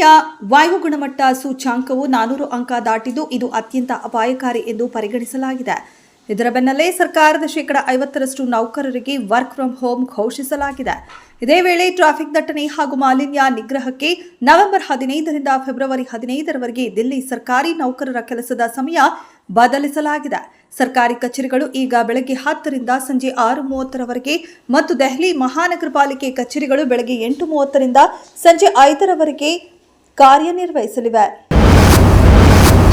ದೆಹಲಿಯ ವಾಯು ಗುಣಮಟ್ಟ ಸೂಚ್ಯಾಂಕವು ನಾನೂರು ಅಂಕ ದಾಟಿದ್ದು ಇದು ಅತ್ಯಂತ ಅಪಾಯಕಾರಿ ಎಂದು ಪರಿಗಣಿಸಲಾಗಿದೆ. ಇದರ ಬೆನ್ನಲ್ಲೇ ಸರ್ಕಾರದ ಶೇಕಡ ಐವತ್ತರಷ್ಟು ನೌಕರರಿಗೆ ವರ್ಕ್ ಫ್ರಮ್ ಹೋಮ್ ಘೋಷಿಸಲಾಗಿದೆ. ಇದೇ ವೇಳೆ ಟ್ರಾಫಿಕ್ ದಟ್ಟಣೆ ಹಾಗೂ ಮಾಲಿನ್ಯ ನಿಗ್ರಹಕ್ಕೆ ನವೆಂಬರ್ ಹದಿನೈದರಿಂದ ಫೆಬ್ರವರಿ ಹದಿನೈದರವರೆಗೆ ದಿಲ್ಲಿ ಸರ್ಕಾರಿ ನೌಕರರ ಕೆಲಸದ ಸಮಯ ಬದಲಿಸಲಾಗಿದೆ. ಸರ್ಕಾರಿ ಕಚೇರಿಗಳು ಈಗ ಬೆಳಗ್ಗೆ ಹತ್ತರಿಂದ ಸಂಜೆ ಆರು ಮೂವತ್ತರವರೆಗೆ ಮತ್ತು ದೆಹಲಿ ಮಹಾನಗರ ಪಾಲಿಕೆ ಕಚೇರಿಗಳು ಬೆಳಗ್ಗೆ ಎಂಟು ಮೂವತ್ತರಿಂದ ಸಂಜೆ ಐದರವರೆಗೆ ಕಾರ್ಯನಿರ್ವಹಿಸಲಿವೆ.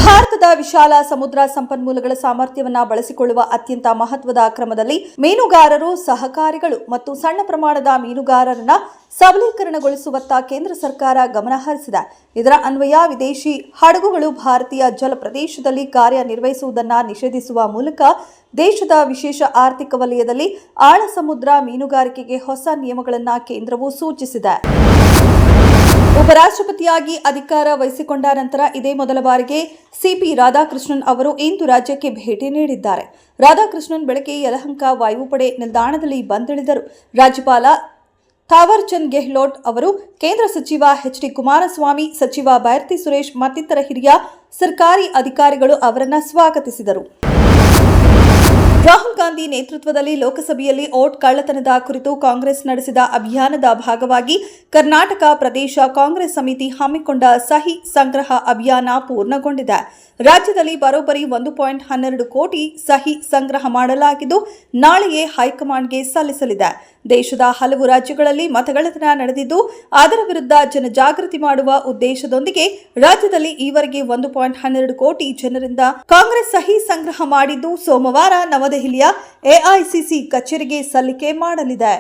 ಭಾರತದ ವಿಶಾಲ ಸಮುದ್ರ ಸಂಪನ್ಮೂಲಗಳ ಸಾಮರ್ಥ್ಯವನ್ನು ಬಳಸಿಕೊಳ್ಳುವ ಅತ್ಯಂತ ಮಹತ್ವದ ಕ್ರಮದಲ್ಲಿ ಮೀನುಗಾರರು, ಸಹಕಾರಿಗಳು ಮತ್ತು ಸಣ್ಣ ಪ್ರಮಾಣದ ಮೀನುಗಾರರನ್ನ ಸಬಲೀಕರಣಗೊಳಿಸುವತ್ತ ಕೇಂದ್ರ ಸರ್ಕಾರ ಗಮನ ಹರಿಸಿದೆ. ಇದರ ಅನ್ವಯ ವಿದೇಶಿ ಹಡಗುಗಳು ಭಾರತೀಯ ಜಲ ಪ್ರದೇಶದಲ್ಲಿ ಕಾರ್ಯನಿರ್ವಹಿಸುವುದನ್ನು ನಿಷೇಧಿಸುವ ಮೂಲಕ ದೇಶದ ವಿಶೇಷ ಆರ್ಥಿಕ ವಲಯದಲ್ಲಿ ಆಳ ಸಮುದ್ರ ಮೀನುಗಾರಿಕೆಗೆ ಹೊಸ ನಿಯಮಗಳನ್ನು ಕೇಂದ್ರವು ಸೂಚಿಸಿದೆ. ಉಪರಾಷ್ಟ್ರಪತಿಯಾಗಿ ಅಧಿಕಾರ ವಹಿಸಿಕೊಂಡ ನಂತರ ಇದೇ ಮೊದಲ ಬಾರಿಗೆ ಸಿಪಿ ರಾಧಾಕೃಷ್ಣನ್ ಅವರು ಇಂದು ರಾಜ್ಯಕ್ಕೆ ಭೇಟಿ ನೀಡಿದ್ದಾರೆ. ರಾಧಾಕೃಷ್ಣನ್ ಬೆಳಗ್ಗೆ ಯಲಹಂಕ ವಾಯುಪಡೆ ನಿಲ್ದಾಣದಲ್ಲಿ ಬಂದಿಳಿದರು. ರಾಜ್ಯಪಾಲ ಥಾವರ್ಚಂದ್ ಗೆಹ್ಲೋಟ್ ಅವರು ಕೇಂದ್ರ ಸಚಿವ ಎಚ್ ಡಿ ಕುಮಾರಸ್ವಾಮಿ, ಸಚಿವ ಬೈರ್ತಿ ಸುರೇಶ್ ಮತ್ತಿತರ ಹಿರಿಯ ಸರ್ಕಾರಿ ಅಧಿಕಾರಿಗಳು ಅವರನ್ನು ಸ್ವಾಗತಿಸಿದರು. ಗಾಂಧಿ ನೇತೃತ್ವದಲ್ಲಿ ಲೋಕಸಭೆಯಲ್ಲಿ ಓಟ್ ಕಳ್ಳತನದ ಕುರಿತು ಕಾಂಗ್ರೆಸ್ ನಡೆಸಿದ ಅಭಿಯಾನದ ಭಾಗವಾಗಿ ಕರ್ನಾಟಕ ಪ್ರದೇಶ ಕಾಂಗ್ರೆಸ್ ಸಮಿತಿ ಹಮ್ಮಿಕೊಂಡ ಸಹಿ ಸಂಗ್ರಹ ಅಭಿಯಾನ ಪೂರ್ಣಗೊಂಡಿದೆ. ರಾಜ್ಯದಲ್ಲಿ ಬರೋಬ್ಬರಿ ಒಂದು ಪಾಯಿಂಟ್ ಹನ್ನೆರಡು ಕೋಟಿ ಸಹಿ ಸಂಗ್ರಹ ಮಾಡಲಾಗಿದ್ದು, ನಾಳೆಯೇ ಹೈಕಮಾಂಡ್ಗೆ ಸಲ್ಲಿಸಲಿದೆ. ದೇಶದ ಹಲವು ರಾಜ್ಯಗಳಲ್ಲಿ ಮತಗಳ್ಳತನ ನಡೆದಿದ್ದು, ಅದರ ವಿರುದ್ಧ ಜನಜಾಗೃತಿ ಮಾಡುವ ಉದ್ದೇಶದೊಂದಿಗೆ ರಾಜ್ಯದಲ್ಲಿ ಈವರೆಗೆ ಒಂದು ಪಾಯಿಂಟ್ ಹನ್ನೆರಡು ಕೋಟಿ ಜನರಿಂದ ಕಾಂಗ್ರೆಸ್ ಸಹಿ ಸಂಗ್ರಹ ಮಾಡಿದ್ದು ಸೋಮವಾರ ನವದೆಹಲಿಯ ಎಐಸಿಸಿ ಕಚೇರಿಗೆ ಸಲ್ಲಿಕೆ ಮಾಡಲಿದೆ.